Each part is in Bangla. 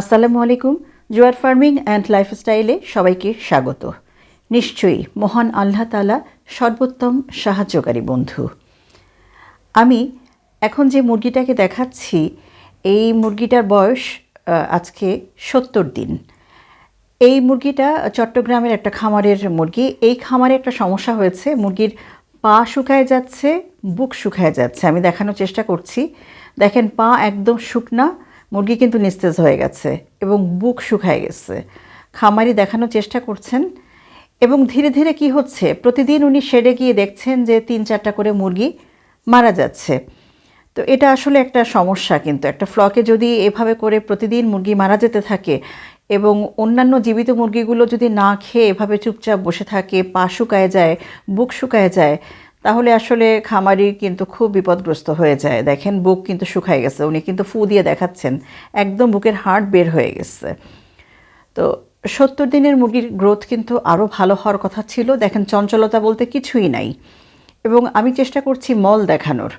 আসসালামু আলাইকুম। জুয়ার ফার্মিং অ্যান্ড লাইফস্টাইলে সবাইকে স্বাগত। নিশ্চয়ই মহান আল্লাহ তালা সর্বোত্তম সাহায্যকারী বন্ধু। আমি এখন যে মুরগিটাকে দেখাচ্ছি, এই মুরগিটার বয়স আজকে সত্তর দিন। এই মুরগিটা চট্টগ্রামের একটা খামারের মুরগি। এই খামারে একটা সমস্যা হয়েছে, মুরগির পা শুকায় যাচ্ছে, বুক শুকায় যাচ্ছে। আমি দেখানোর চেষ্টা করছি। দেখেন, পা একদম শুকনা মুরগি কিন্তু নিস্তেজ হয়ে গেছে এবং বুক শুকায় গেছে। খামারি দেখানোর চেষ্টা করছেন এবং ধীরে ধীরে কি হচ্ছে? প্রতিদিন উনি শেডে গিয়ে দেখছেন যে তিন চারটা করে মুরগি মারা যাচ্ছে। তো এটা আসলে একটা সমস্যা কিন্তু। একটা ফ্লকে যদি এভাবে করে প্রতিদিন মুরগি মারা যেতে থাকে এবং অন্যান্য জীবিত মুরগিগুলো যদি না খেয়ে এভাবে চুপচাপ বসে থাকে, পা শুকায় যায়, বুক শুকায় যায় তাহলে আসলে খামারি কিন্তু খুব বিপদগ্রস্ত হয়ে যায়। দেখেন, বুক কিন্তু শুকায় গেছে। উনি কিন্তু ফু দিয়ে দেখাচ্ছেন। একদম বুকের হাড় বের হয়ে গেছে। তো সত্তর দিনের মুরগির গ্রোথ কিন্তু আরও ভালো হওয়ার কথা ছিল। দেখেন, চঞ্চলতা বলতে কিছুই নাই। এবং আমি চেষ্টা করছি মল দেখানোর।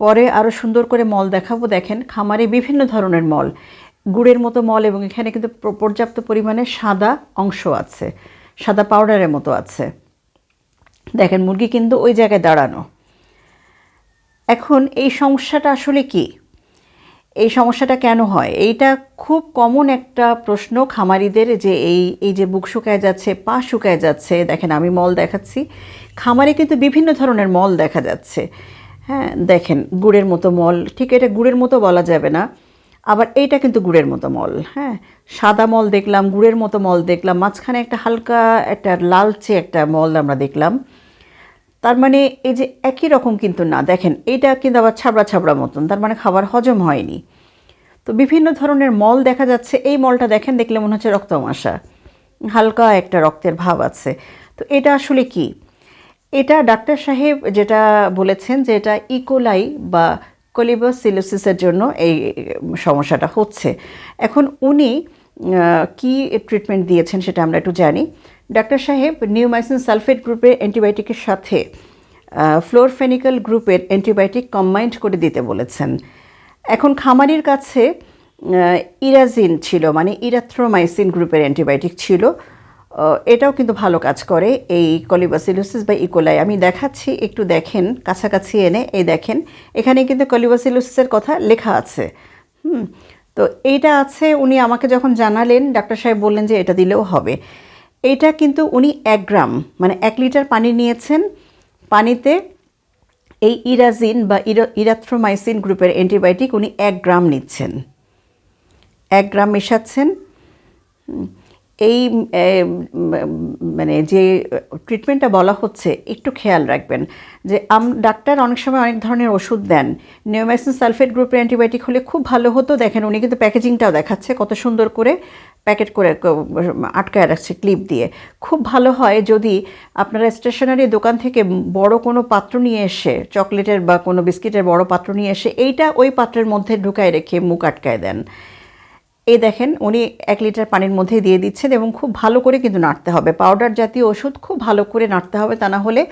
পরে আরও সুন্দর করে মল দেখাবো। দেখেন, খামারে বিভিন্ন ধরনের মল। গুড়ের মতো মল এবং এখানে কিন্তু পর্যাপ্ত পরিমাণে সাদা অংশ আছে। সাদা পাউডারের মতো আছে। দেখেন, মুরগি কিন্তু ওই জায়গায় দাঁড়ানো। এখন এই সমস্যাটা আসলে কি? এই সমস্যাটা কেন হয়? এইটা খুব কমন একটা প্রশ্ন খামারিদের যে এই এই যে বুক শুকায় যাচ্ছে পা শুকায় যাচ্ছে। দেখেন, আমি মল দেখাচ্ছি। খামারে কিন্তু বিভিন্ন ধরনের মল দেখা যাচ্ছে। হ্যাঁ দেখেন, গুড়ের মতো মল। ঠিক এটা গুড়ের মতো বলা যাবে না। আবার এইটা কিন্তু গুড়ের মতো মল হ্যাঁ? সাদা মল দেখলাম, গুড়ের মতো মল দেখলাম, মাঝখানে একটা হালকা, একটা লালচে একটা মল আমরা দেখলাম। তার মানে এই যে একই রকম কিন্তু না, দেখেন, এইটা কিন্তু আবার ছাবড়া ছাবড়া মতন, তার মানে খাবার হজম হয়নি। তো বিভিন্ন ধরনের মল দেখা যাচ্ছে, এই মলটা দেখেন, দেখলে মনে হচ্ছে রক্তমাশা হালকা একটা রক্তের ভাব আছে। তো এটা আসলে কি? এটা ডাক্তার সাহেব যেটা বলেছেন যে এটা ইকোলাই বা কলিবাসিলোসিসের জন্য এই সমস্যাটা হচ্ছে। এখন উনি কি ট্রিটমেন্ট দিয়েছেন সেটা আমরা একটু জানি। ডাক্তার সাহেব নিউমাইসিন সালফেট গ্রুপের অ্যান্টিবায়োটিকের সাথে ফ্লোরফেনিক্যাল গ্রুপের অ্যান্টিবায়োটিক কম্বাইন্ড করে দিতে বলেছেন। এখন খামারির কাছে ইরাজিন ছিল মানে ইরাথ্রোমাইসিন গ্রুপের অ্যান্টিবায়োটিক ছিল। এটাও কিন্তু ভালো কাজ করে এই কলিবাসিলোসিস বা ইকোলাই আমি দেখাচ্ছি, একটু দেখেন, কাছাকাছি এনে এই দেখেন, এখানে কিন্তু কলিবাসিলোসিসের কথা লেখা আছে। হুম, তো এইটা আছে, উনি আমাকে যখন জানালেন, ডাক্তার সাহেব বললেন যে এটা দিলেও হবে। এইটা কিন্তু উনি এক গ্রাম মানে এক লিটার পানি নিয়েছেন। পানিতে এই ইরাজিন বা ইরা- ইরাথ্রোমাইসিন গ্রুপের অ্যান্টিবায়োটিক উনি এক গ্রাম নিচ্ছেন। এক গ্রাম মেশাচ্ছেন। এই মানে যে ট্রিটমেন্টটা বলা হচ্ছে, একটু খেয়াল রাখবেন যে আম, ডাক্তার অনেক সময় অনেক ধরনের ওষুধ দেন। নিওমাইসিন সালফেট গ্রুপের অ্যান্টিবায়োটিক হলে খুব ভালো হতো। দেখেন উনি কিন্তু প্যাকেজিংটাও দেখাচ্ছে, কত সুন্দর করে প্যাকেট করে আটকায় রাখছে ক্লিপ দিয়ে। খুব ভালো হয় যদি আপনারা স্টেশনারি দোকান থেকে বড় কোনো পাত্র নিয়ে এসে চকলেটের বা কোনো বিস্কিটের বড় পাত্র নিয়ে এসে, এইটা ওই পাত্রের মধ্যে ঢুকায় রেখে মুখ আটকায় দেন। এই দেখেন, উনি এক লিটার পানির মধ্যে দিয়ে দিচ্ছেন এবং খুব ভালো করে কিন্তু নাড়তে হবে। পাউডার জাতীয় ওষুধ খুব ভালো করে নাড়তে হবে, তা না হলে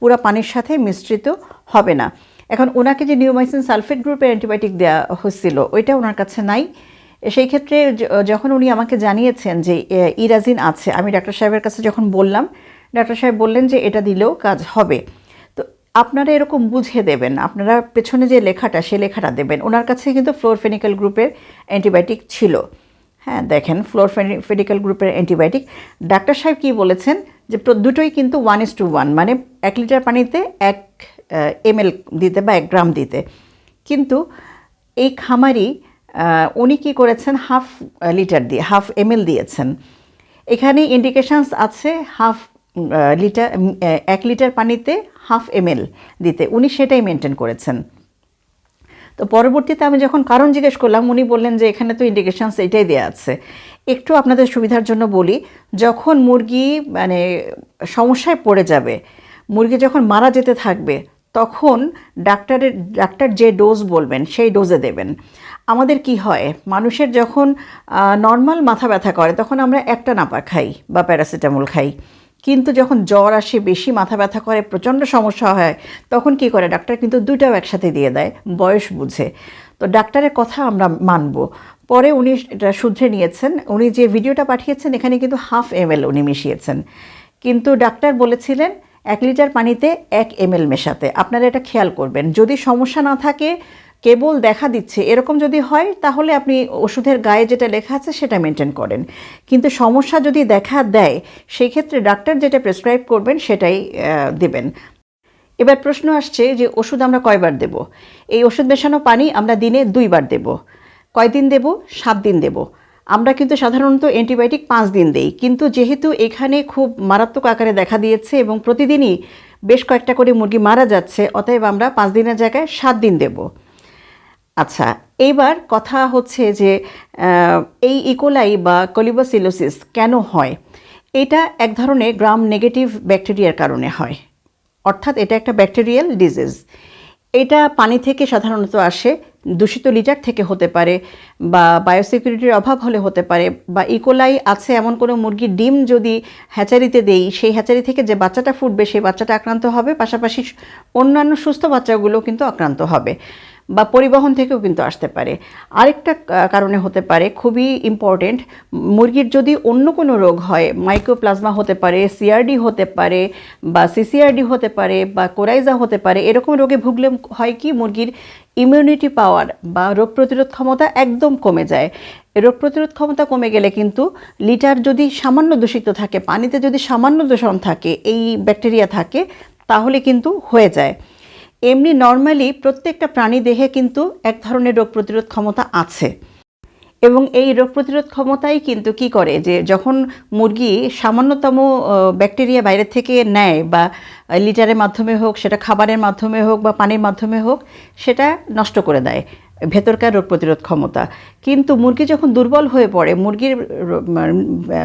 পুরো পানির সাথে মিশ্রিত হবে না। এখন ওনাকে যে নিউমাইসিন সালফেট গ্রুপের অ্যান্টিবায়োটিক দেওয়া হচ্ছিল, ওইটা ওনার কাছে নাই। সেই ক্ষেত্রে যখন উনি আমাকে জানিয়েছেন যে ইরাজিন আছে, আমি ডাক্তার সাহেবের কাছে যখন বললাম, ডাক্তার সাহেব বললেন যে, এটা দিলেও কাজ হবে। আপনারা এরকম বুঝে দেবেন, আপনারা পেছনে যে লেখাটা, সে লেখাটা দেবেন। ওনার কাছে কিন্তু ফ্লোরফেনিক্যাল গ্রুপের অ্যান্টিবায়োটিক ছিল। হ্যাঁ দেখেন ফ্লোরফেনিক্যাল গ্রুপের অ্যান্টিবায়োটিক ডাক্তার সাহেব কী বলেছেন? যে দুটোই কিন্তু ওয়ান ইস টু ওয়ান মানে এক লিটার পানিতে এক এমএল দিতে বা এক গ্রাম দিতে। কিন্তু এই খামারি উনি কী করেছেন? হাফ লিটার দিয়ে হাফ এমএল দিয়েছেন। এখানে ইন্ডিকেশানস আছে হাফ লিটার এক লিটার পানিতে হাফ এমএল দিতে। উনি সেটাই মেনটেন করেছেন। তো পরবর্তীতে আমি যখন কারণ জিজ্ঞেস করলাম, উনি বললেন যে এখানে তো ইন্ডিকেশনস এটাই দেওয়া আছে। একটু আপনাদের সুবিধার জন্য বলি, যখন মুরগি মানে সমস্যায় পড়ে যাবে, মুরগি যখন মারা যেতে থাকবে, তখন ডাক্তারের ডাক্তার যে ডোজ বলবেন, সেই ডোজে দেবেন। আমাদের কি হয়, মানুষের যখন নর্মাল মাথা ব্যথা করে, তখন আমরা একটা নাপা খাই বা প্যারাসিটামল খাই। কিন্তু যখন জ্বর আসে, বেশি মাথা ব্যথা করে, প্রচণ্ড সমস্যা হয়, তখন কি করে? ডাক্তার কিন্তু দুইটাও একসাথে দিয়ে দেয়, বয়স বুঝে। তো ডাক্তারের কথা আমরা মানব। পরে উনি এটা শুধরে নিয়েছেন, উনি যে ভিডিওটা পাঠিয়েছেন, এখানে কিন্তু হাফ এম উনি মিশিয়েছেন। কিন্তু ডাক্তার বলেছিলেন, এক লিটার পানিতে এক এম এল মেশাতে। আপনারা এটা খেয়াল করবেন। যদি সমস্যা না থাকে কেবল দেখা দিচ্ছে, এরকম যদি হয়, তাহলে আপনি ওষুধের গায়ে যেটা লেখা আছে সেটা মেনটেন করেন। কিন্তু সমস্যা যদি দেখা দেয় সেই ক্ষেত্রে ডাক্তার যেটা প্রেসক্রাইব করবেন সেটাই দেবেন। এবার প্রশ্ন আসছে যে ওষুধ আমরা কয়বার দেব? এই ওষুধ মেশানো পানি আমরা দিনে দুইবার দেব। কয়দিন দেব? সাত দিন দেব। আমরা কিন্তু সাধারণত অ্যান্টিবায়োটিক পাঁচ দিন দেই। কিন্তু যেহেতু এখানে খুব মারাত্মক আকারে দেখা দিয়েছে এবং প্রতিদিনই বেশ কয়েকটা করে মুরগি মারা যাচ্ছে, অতএব আমরা পাঁচ দিনের জায়গায় সাত দিন দেব। আচ্ছা এইবার কথা হচ্ছে যে এই ইকোলাই বা কলিবাসিলোসিস কেন হয়? এটা এক ধরনের গ্রাম নেগেটিভ ব্যাকটেরিয়ার কারণে হয়। অর্থাৎ এটা একটা ব্যাকটেরিয়াল ডিজিজ এটা পানি থেকে সাধারণত আসে, দূষিত লিটার থেকে হতে পারে বা বায়োসিকিউরিটির অভাব হলে হতে পারে বা ইকোলাই আছে এমন কোনো মুরগির ডিম যদি হ্যাচারিতে দেই, সেই হ্যাচারি থেকে যে বাচ্চাটা ফুটবে, সেই বাচ্চাটা আক্রান্ত হবে। পাশাপাশি অন্যান্য সুস্থ বাচ্চাগুলো কিন্তু আক্রান্ত হবে। বা পরিবহন থেকেও কিন্তু আসতে পারে। আরেকটা কারণে হতে পারে, খুবই ইম্পর্টেন্ট মুরগির যদি অন্য কোনো রোগ হয় মাইক্রোপ্লাজমা হতে পারে সিআরডি হতে পারে বা সিসিআরডি হতে পারে বা কোরাইজা হতে পারে, এরকম রোগে ভুগলে হয় কি, মুরগির ইমিউনিটি পাওয়ার বা রোগ প্রতিরোধ ক্ষমতা একদম কমে যায়। রোগ প্রতিরোধ ক্ষমতা কমে গেলে কিন্তু লিটার যদি সামান্য দূষিত থাকে, পানিতে যদি সামান্য দূষণ থাকে, এই ব্যাকটেরিয়া থাকে, তাহলে কিন্তু হয়ে যায়। এমনি নর্মালি প্রত্যেকটা প্রাণী দেহে কিন্তু এক ধরনের রোগ প্রতিরোধ ক্ষমতা আছে। এবং এই রোগ প্রতিরোধ ক্ষমতাই কিন্তু কি করে? যে যখন মুরগি সামান্যতম ব্যাকটেরিয়া বাইরে থেকে নেয় বা লিটারের মাধ্যমে হোক, সেটা খাবারের মাধ্যমে হোক বা পানির মাধ্যমে হোক, সেটা নষ্ট করে দেয়। ভেতরকার রোগ প্রতিরোধ ক্ষমতা। কিন্তু মুরগি যখন দুর্বল হয়ে পড়ে, মুরগির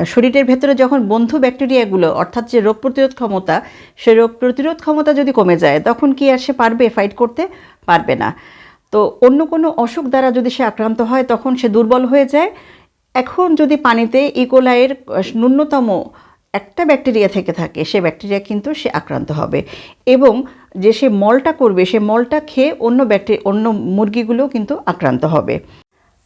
শরীরের ভেতরে যখন বন্ধু ব্যাকটেরিয়াগুলো, অর্থাৎ যে রোগ প্রতিরোধ ক্ষমতা, সে রোগ প্রতিরোধ ক্ষমতা যদি কমে যায়, তখন কি আর সে পারবে ফাইট করতে? পারবে না। তো অন্য কোনো অসুখ দ্বারা যদি সে আক্রান্ত হয়, তখন সে দুর্বল হয়ে যায়। এখন যদি পানিতে ইকোলাইয়ের ন্যূনতম একটা ব্যাকটেরিয়া থেকে থাকে, সে ব্যাকটেরিয়া কিন্তু সে আক্রান্ত হবে। এবং যে সে মলটা করবে, সে মলটা খেয়ে অন্য ব্যাকটেরিয়া অন্য মুরগিগুলোও কিন্তু আক্রান্ত হবে।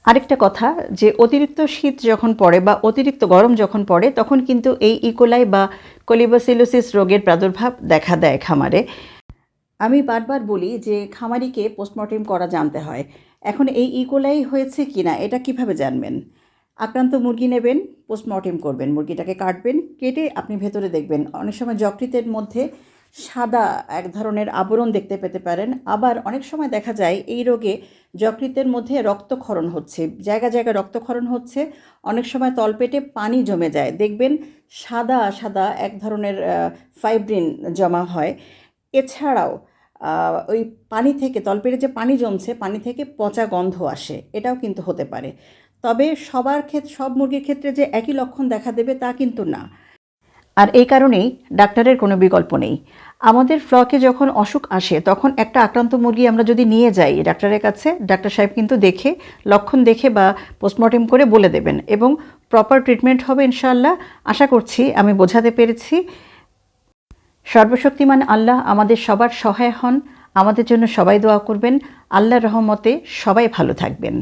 আরেকটা কথা যে, অতিরিক্ত শীত যখন পড়ে বা অতিরিক্ত গরম যখন পড়ে, তখন কিন্তু এই ইকোলাই বা কলিবাসিলোসিস রোগের প্রাদুর্ভাব দেখা দেয় খামারে। আমি বারবার বলি যে, খামারিকে পোস্টমর্টেম করা জানতে হয়। এখন এই ইকোলাই হয়েছে কি না এটা কীভাবে জানবেন? আক্রান্ত মুরগি নেবেন পোস্টমর্টেম করবেন, মুরগিটাকে কাটবেন, কেটে আপনি ভেতরে দেখবেন। অনেক সময় যকৃতের মধ্যে সাদা এক ধরনের আবরণ দেখতে পেতে পারেন। আবার অনেক সময় দেখা যায় এই রোগে যকৃতের মধ্যে রক্তক্ষরণ হচ্ছে, জায়গা জায়গায় রক্তক্ষরণ হচ্ছে। অনেক সময় তলপেটে পানি জমে যায়। দেখবেন সাদা সাদা এক ধরনের ফাইব্রিন জমা হয়। এছাড়াও ওই পানি থেকে তলপেটে যে পানি জমছে, পানি থেকে পচা গন্ধ আসে। এটাও কিন্তু হতে পারে। তবে সবার ক্ষেত্রে সব মুরগির ক্ষেত্রে যে একই লক্ষণ দেখা দেবে তা কিন্তু না। আর এই কারণেই ডাক্তারের কোনো বিকল্প নেই। আমাদের ফ্লকে যখন অসুখ আসে, তখন একটা আক্রান্ত মুরগি আমরা যদি নিয়ে যাই ডাক্তারের কাছে, ডাক্তার সাহেব কিন্তু দেখে, লক্ষণ দেখে বা পোস্টমর্টেম করে বলে দেবেন এবং প্রপার ট্রিটমেন্ট হবে ইনশাআল্লাহ। আশা করছি, আমি বোঝাতে পেরেছি। সর্বশক্তিমান আল্লাহ আমাদের সবার সহায় হন। আমাদের জন্য সবাই দোয়া করবেন। আল্লাহর রহমতে সবাই ভালো থাকবেন।